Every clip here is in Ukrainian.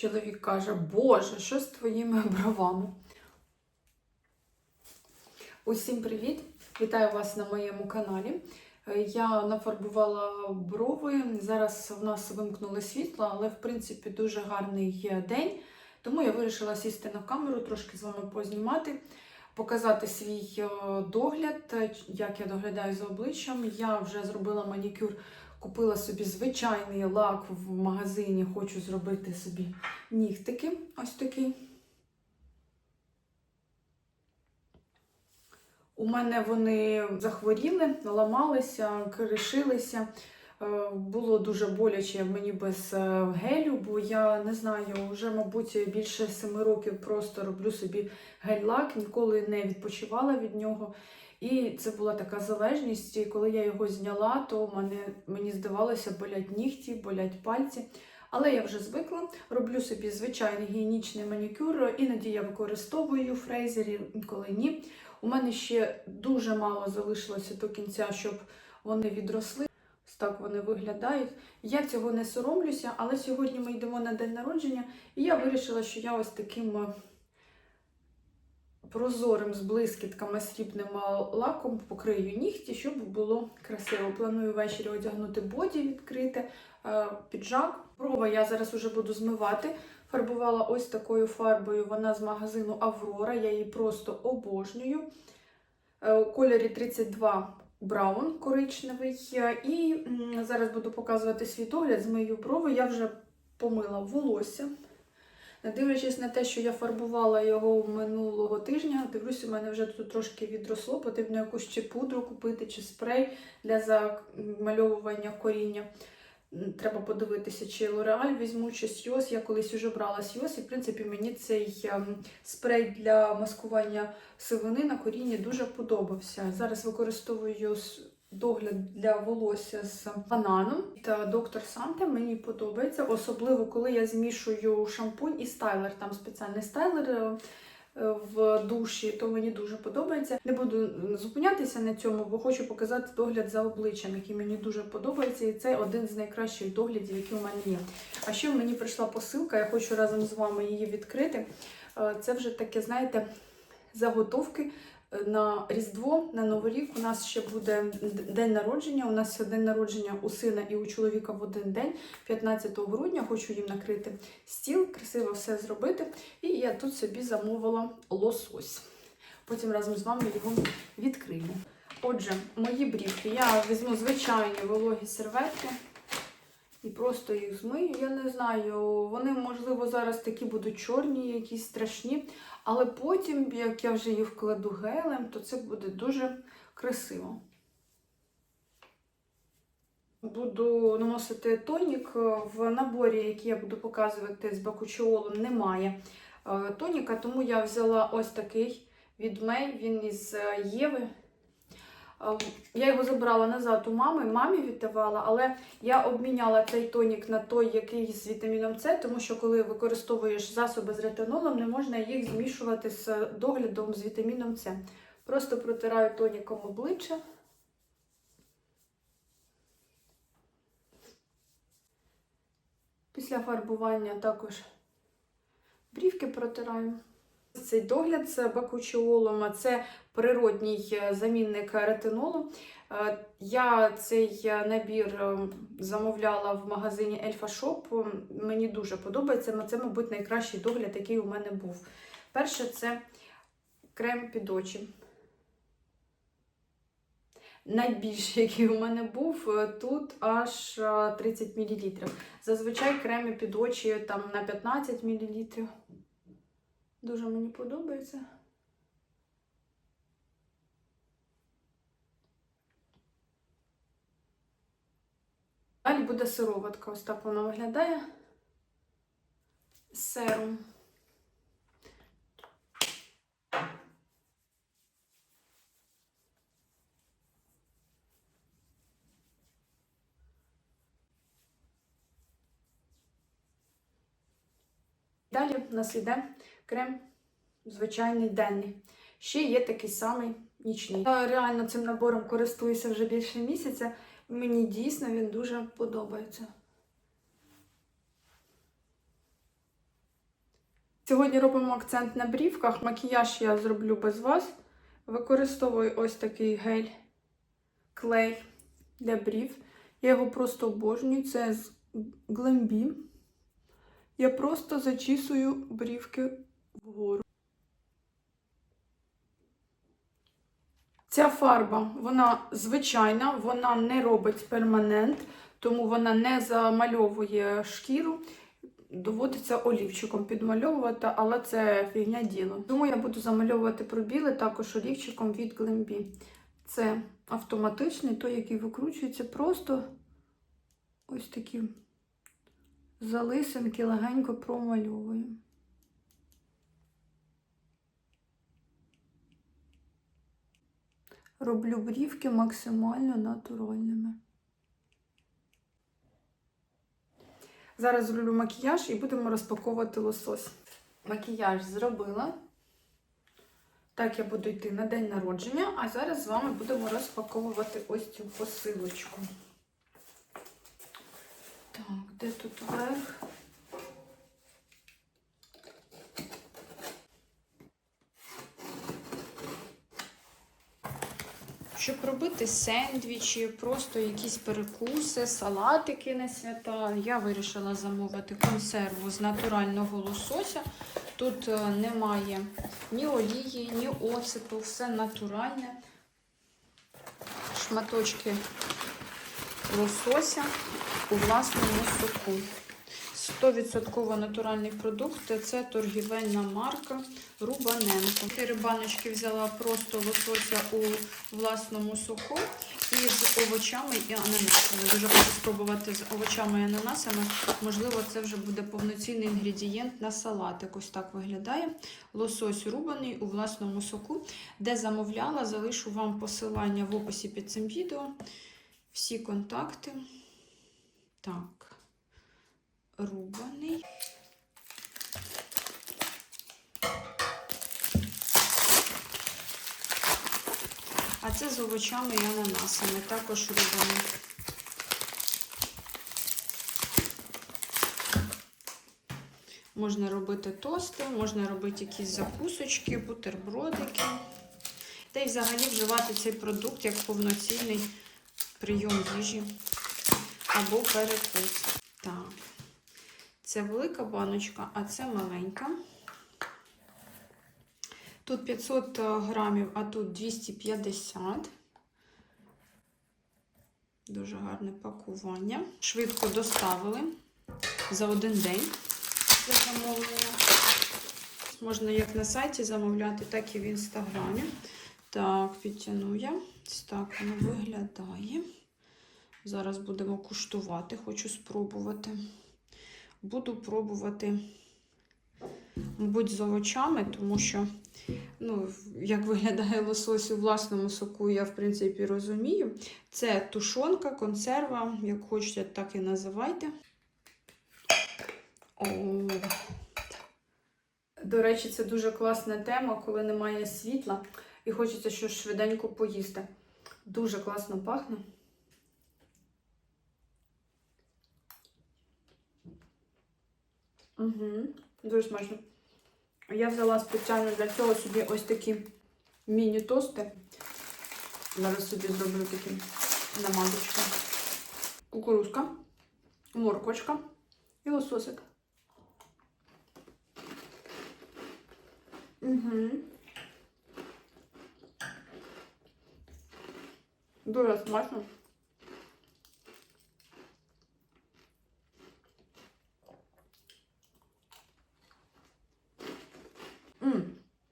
Чоловік каже, Боже, що з твоїми бровами? Усім привіт! Вітаю вас на моєму каналі. Е, Я нафарбувала брови. Зараз в нас вимкнули світло, але в принципі дуже гарний день. Тому я вирішила сісти на камеру, трошки з вами познімати, показати свій е, догляд, е, як я доглядаю за обличчям. Я вже зробила манікюр, купила собі звичайний лак в магазині. Хочу зробити собі нігтики. Ось такий. У мене вони захворіли, ламалися, кришилися. Е, Було дуже боляче мені без е, гелю, бо я не знаю, вже, мабуть, більше семи років просто роблю собі гель-лак, ніколи не відпочивала від нього. І це була така залежність. І коли я його зняла, то мене, мені здавалося, болять нігті, болять пальці. Але я вже звикла, роблю собі звичайний гігієнічний манікюр. Іноді я використовую фрейзері, інколи ні. У мене ще дуже мало залишилося до кінця, щоб вони відросли. Так вони виглядають. Я цього не соромлюся, але сьогодні ми йдемо на день народження, і я вирішила, що я ось таким е, прозорим з блискітками срібним лаком покрию нігті, щоб було красиво. Планую ввечері одягнути боді, відкрити е, піджак. Брова я зараз уже буду змивати. Фарбувала ось такою фарбою. Вона з магазину Аврора. Я її просто обожнюю. Е, У кольорі 32 браун коричневий. Е, І зараз буду показувати свій догляд, змию брови. Я вже помила волосся. Не Дивлячись на те, що я фарбувала його минулого тижня, дивлюсь, у мене вже тут трошки відросло. Потрібно якусь чи пудру купити, чи спрей для замальовування коріння. Треба подивитися, чи L'Oreal візьму, чи Сйоз. Я колись вже брала Сйоз, і в принципі мені цей ем, спрей для маскування сивини на корінні дуже подобався. Зараз використовую догляд для волосся з бананом та доктор Санте. Мені подобається, особливо коли я змішую шампунь і стайлер. Там спеціальний стайлер. е, В душі, то мені дуже подобається. Не буду зупинятися на цьому, бо хочу показати догляд за обличчям, який мені дуже подобається, і це один з найкращих доглядів, які у мене є. А ще мені прийшла посилка, я хочу разом з вами її відкрити. Е, Це вже таке, знаєте, заготовки на Різдво, на Новий рік. У нас ще буде день народження. У нас день народження у сина і у чоловіка в один день, 15 грудня. Хочу їм накрити стіл, красиво все зробити. І я тут собі замовила лосось. Потім разом з вами його відкриємо. Отже, мої брівки. Я візьму звичайні вологі серветки і просто їх змию. Я не знаю, вони, можливо, зараз такі будуть чорні, якісь страшні. Але потім, як я вже їх вкладу гелем, то це буде дуже красиво. Буду наносити тонік. В наборі, який я буду показувати з бакучеолом, немає е, тоніка, тому я взяла ось такий від Мей, він із е, Єви. Е, Я його забрала назад у мами, мамі віддавала, але я обміняла цей тонік на той, який з вітаміном С, тому що коли використовуєш засоби з ретинолом, не можна їх змішувати з доглядом з вітаміном С. Просто протираю тоніком обличчя. Після фарбування також брівки протираю. Цей догляд з бакучеолом, а це природній е, замінник ретинолу. Е, Я цей е, набір е, замовляла в магазині Ельфа Шоп. Мені дуже подобається. Це, мабуть, найкращий догляд, який у мене був. Перше, це крем під очі. Найбільший, який у мене був, тут аж е, 30 мл. Зазвичай креми під очі там на 15 мл. Дуже мені подобається. Далі буде сироватка. Ось так вона виглядає. Сером. Далі у нас йде крем звичайний денний. Ще є такий самий нічний. Я реально цим набором користуюся вже більше місяця. Мені дійсно він дуже подобається. Сьогодні робимо акцент на брівках. Макіяж я зроблю без вас. Використовую ось такий гель клей для брів. Я його просто обожнюю. Це з Glambi. Я просто зачісую брівки вгору. Ця фарба, вона звичайна, вона не робить перманент, тому вона не замальовує шкіру. Доводиться олівчиком підмальовувати, але це фігня діло. Тому я буду замальовувати пробіли також олівчиком від Glambi. Це автоматичний, той, який викручується, просто ось такі залисинки легенько промальовую. Роблю брівки максимально натуральними. Зараз зроблю макіяж і будемо розпаковувати лосось. Макіяж зробила. Так, я буду йти на день народження, а зараз з вами будемо розпаковувати ось цю посилочку. Так, де тут верх? Щоб робити сендвічі, просто якісь перекуси, салатики на свята, я вирішила замовити консерву з натурального лосося. Тут е, немає ні олії, ні оцету, все натуральне. Шматочки лосося у власному соку. 100% натуральний продукт це торгівельна марка Рубаненко. Чотири баночки взяла просто лосося у власному соку і з овочами і ананасами. Дуже хочу спробувати з овочами і ананасами. Можливо, це вже буде повноцінний інгредієнт на салатик. Ось так виглядає. Лосось рубаний у власному соку. Де замовляла, залишу вам посилання в описі під цим відео. Всі контакти. Так рубаний. А це з овочами і ананасами, також рубаний. Можна робити тости, можна робити якісь закусочки, бутербродики. Та й взагалі вживати цей продукт як повноцінний прийом їжі або перекус. Так. Це велика баночка, а це маленька. Тут 500 грамів, а тут 250. Дуже гарне пакування. Швидко доставили за один день для замовлення. Можна як на сайті замовляти, так і в інстаграмі. Так, підтягну я. Так воно виглядає. Зараз будемо куштувати, хочу спробувати. Буду пробувати, мабуть, з овочами, тому що, ну, як виглядає лосось у власному соку, я, в принципі, розумію. Це тушонка, консерва, як хочете, так і називайте. О. До речі, це дуже класна тема, коли немає світла і хочеться щось швиденько поїсти. Дуже класно пахне. Угу, Дуже смачно. Я взяла спеціально для цього собі ось такі міні-тости. Зараз собі зроблю такі намазочки. Кукурузка, морквочка і лососик. Угу. Дуже смачно. М.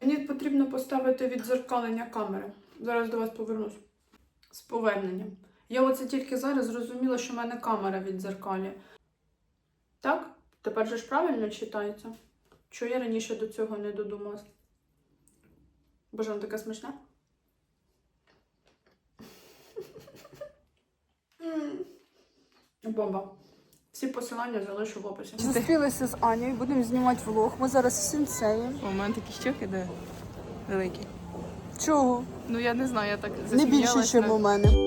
Мені потрібно поставити відзеркалення камери. Зараз до вас повернусь. З поверненням. Я оце тільки зараз зрозуміла, що в мене камера відзеркалює. Так? Тепер же ж правильно читається? Чого я раніше до цього не додумалась? Боже, воно таке смачне. Бомба. Всі посилання залишу в описі. Зустрілися з Анією, будемо знімати влог. Ми зараз в сінцеї. У мене такі щоки, де великі. Чого? Ну я не знаю, я так Не більше, засміялась. ніж у мене.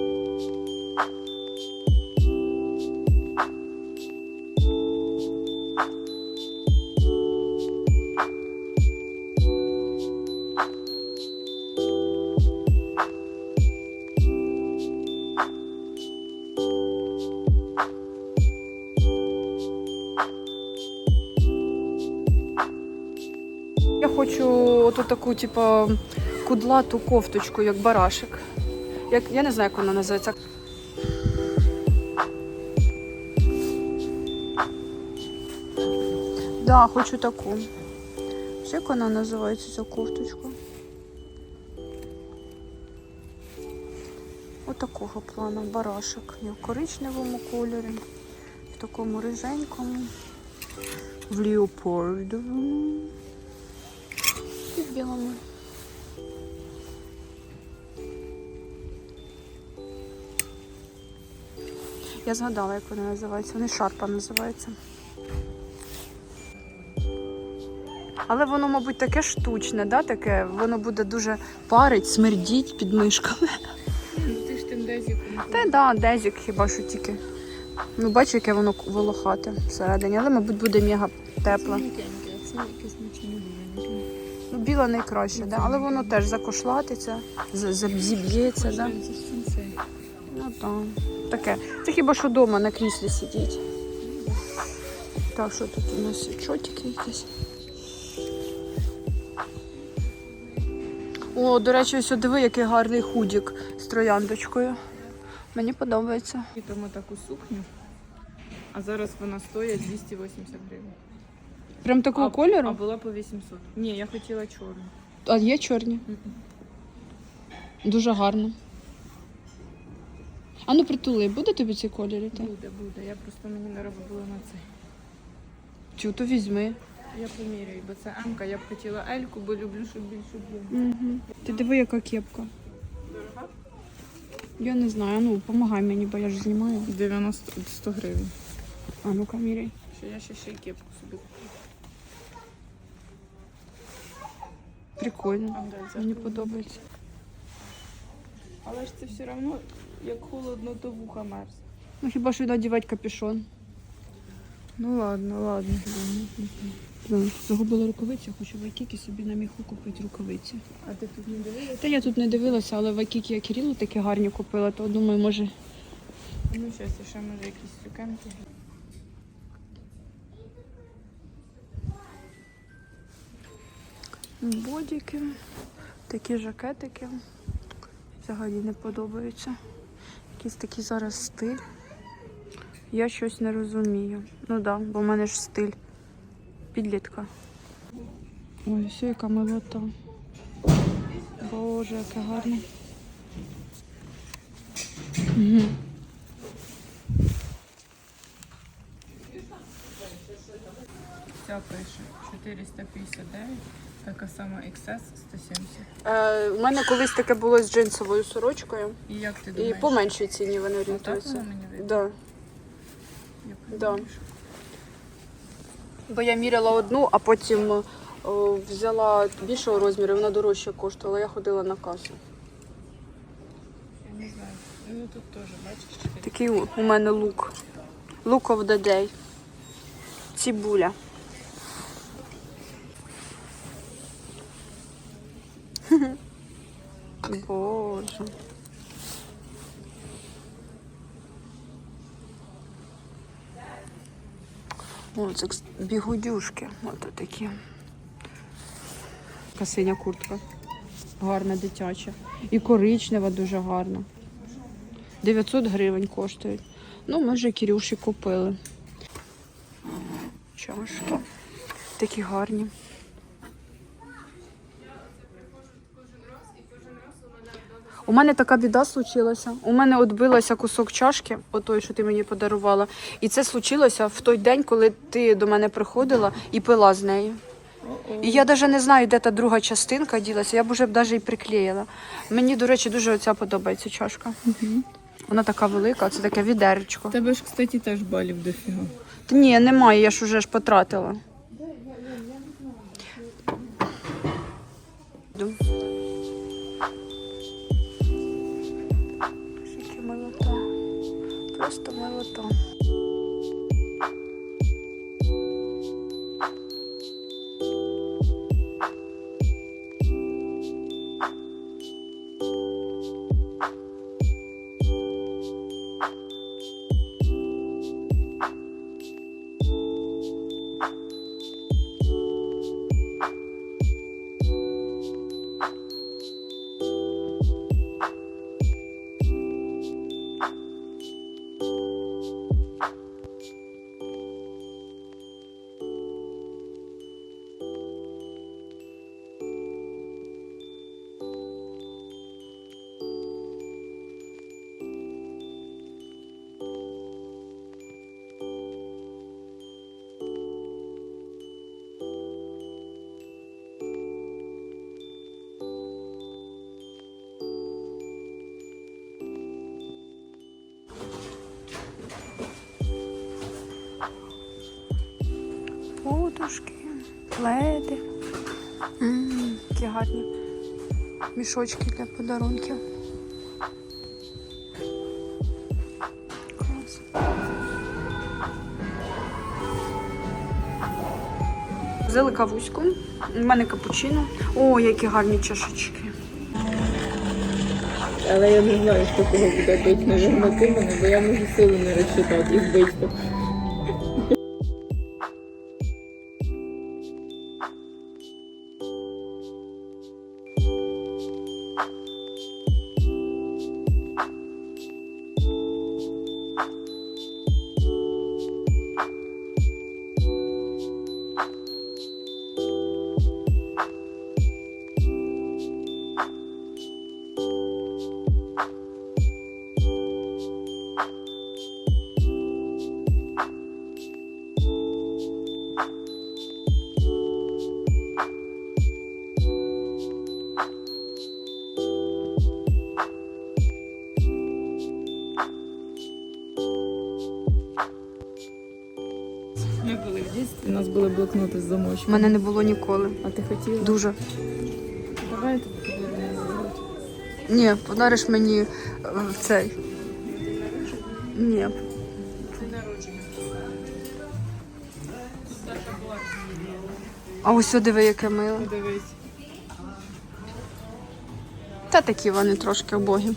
Типу, кудлату кофточку, як барашек. Як, я не знаю, як вона називається. Да, хочу таку. Як вона називається ця кофточка? Отакого плану барашек. Є в коричневому кольорі, в такому риженькому, в леопардовому білому. Я згадала, як вона називається. Вони шарпа називається. Але воно, мабуть, таке штучне, да? таке, воно буде дуже парить, смердіть під мишками. Ну ти ж тим дезіком. Та да, дезік хіба що тільки. Ну, бачу, яке воно волохате всередині, але, мабуть, буде мега тепле. М'якеньке, це якесь наче не. Ну, біле найкраще, да? але воно теж закошлатиться, зіб'ється. Да? Ну так. Таке. Це хіба що вдома на кріслі сидіть. Так, що тут у нас чотики якісь. О, до речі, ось диви, який гарний худік з трояндочкою. Мені подобається. Купимо таку сукню, а зараз вона стоїть 280 гривень. Прям такого А- кольору? А була по 800. Ні, я хотіла чорну. А є чорні? Дуже гарно. А ну притули, буде тобі цей кольор? Та? Буде, буде. Я просто мені не було на це. Чу, то візьми. Я поміряю, бо це М-ка. Я б хотіла Ельку, бо люблю, щоб більше було. Угу. Ти диви, яка кепка. Дорога? Я не знаю, ну помагай мені, бо я ж знімаю. 90 100 гривень. А ну-ка, міряй. Що я ще ще й кепку собі куплю. Прикольно. Мені подобається. Але ж це все одно, як холодно, то вуха мерз. Ну хіба що надівати капюшон. Ну ладно, ладно. Загубила рукавиці, хочу в Айкікі собі на міху купити рукавиці. А ти тут не дивилася? Та я тут не дивилася, але в Айкікі я Кирилу такі гарні купила, то думаю, може. Ну, щас, ще може якісь сукенки. Бодіки, такі жакетики. Взагалі не подобаються. Якийсь такий зараз стиль. Я щось не розумію. Ну так, да, бо в мене ж стиль підлітка. Ой, все, яка милота. Боже, яке гарне. Угу. Ця пише 459, така сама XS 170. Е, у мене колись таке було з джинсовою сорочкою. І як ти І по меншій ціні вони орієнтуються. воно мені видно? Да. Да. Бо я міряла одну, а потім о, взяла більшого розміру, вона дорожче коштувала. Я ходила на касу. Я не знаю. Ну тут теж, бачиш, 4. Такий у у мене лук. Look of the day. Цибуля. Боже. О, це бігудюшки. Ось такі. Така синя куртка. Гарна дитяча. І коричнева дуже гарна. 900 гривень коштують. Ну, ми вже Кирюші купили. Чашки. Такі гарні. У мене така біда случилася. У мене відбилося кусок чашки, отой, що ти мені подарувала. І це случилося в той день, коли ти до мене приходила і пила з нею. І я навіть не знаю, де та друга частинка ділася. Я б уже навіть і приклеїла. Мені, до речі, дуже оця подобається чашка. Вона така велика, це таке відеречко. Тебе ж, кстати, теж балів дофіга. Та ні, немає, я ж уже ж потратила. Просто милота. Пледи. М, Які гарні мішочки для подарунків. Клас. Взяли кавуську. У мене капучино. О, які гарні чашечки. Але я не знаю, що кого буде точно вернути мене, бо я можу силу не розчитати і збити. Блокноти У мене не було ніколи. А ти хотіла? Дуже. Давай я тобі подарую. Ні, подариш мені е, в цей. Ні. А ось диви, яке мило. Дивись. Та такі вони трошки обогі.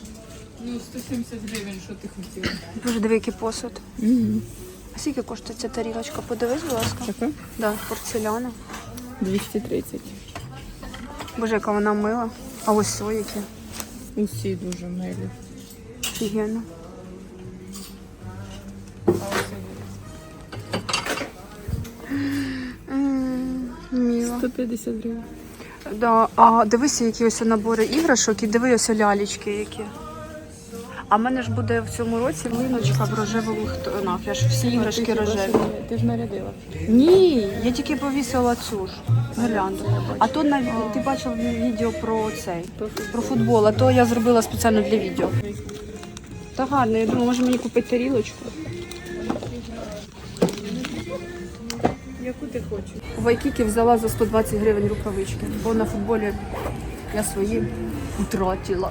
Ну, 170 гривень, що ти хотіла? Дуже диви, який посуд. Угу. А скільки коштує ця тарілочка? Подивись, будь ласка. Така? Да, порцеляна. 230. Боже, яка вона мила. А ось які. Усі дуже милі. Офігенно. М, Мило. 150 гривень. Да. А дивися, які ось набори іграшок і диви ось лялечки які. А в мене ж буде в цьому році линочка в рожевих тонах. Я ж всі іграшки рожеві. Ти ж нарядила. Ні, я тільки повісила цю ж гірлянду. А то на ти бачив відео про цей про футбол, а то я зробила спеціально для відео. Та гарно, я думаю, може мені купити тарілочку. Яку ти хочеш? У Вайкікі взяла за 120 гривень рукавички, бо на футболі я свої втратила.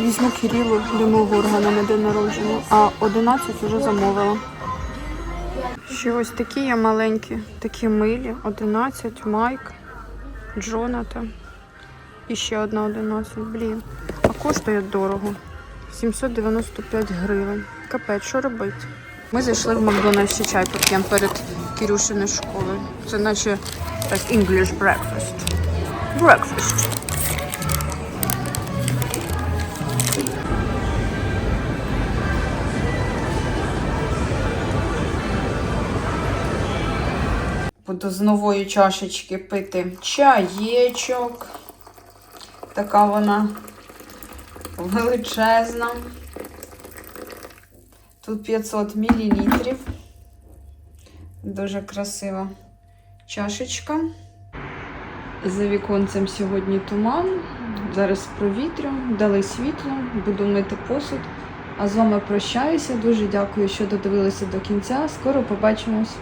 Візьму Кирилу для мого органу на день народження, а 11 вже замовила. Ще ось такі є маленькі, такі милі. 11, Майк, Джонатан. І ще одна 11. Блін. А коштує дорого. 795 гривень. Капець, що робити? Ми зайшли в Макдональдс чай поп'ємо перед Кірюшиною школою. Це наче так English breakfast. Breakfast. Буду з нової чашечки пити чаєчок. Така вона величезна. Тут 500 мл. Дуже красива чашечка. За віконцем сьогодні туман. Зараз провітрю, дали світло, буду мити посуд. А з вами прощаюся. Дуже дякую, що додивилися до кінця. Скоро побачимось.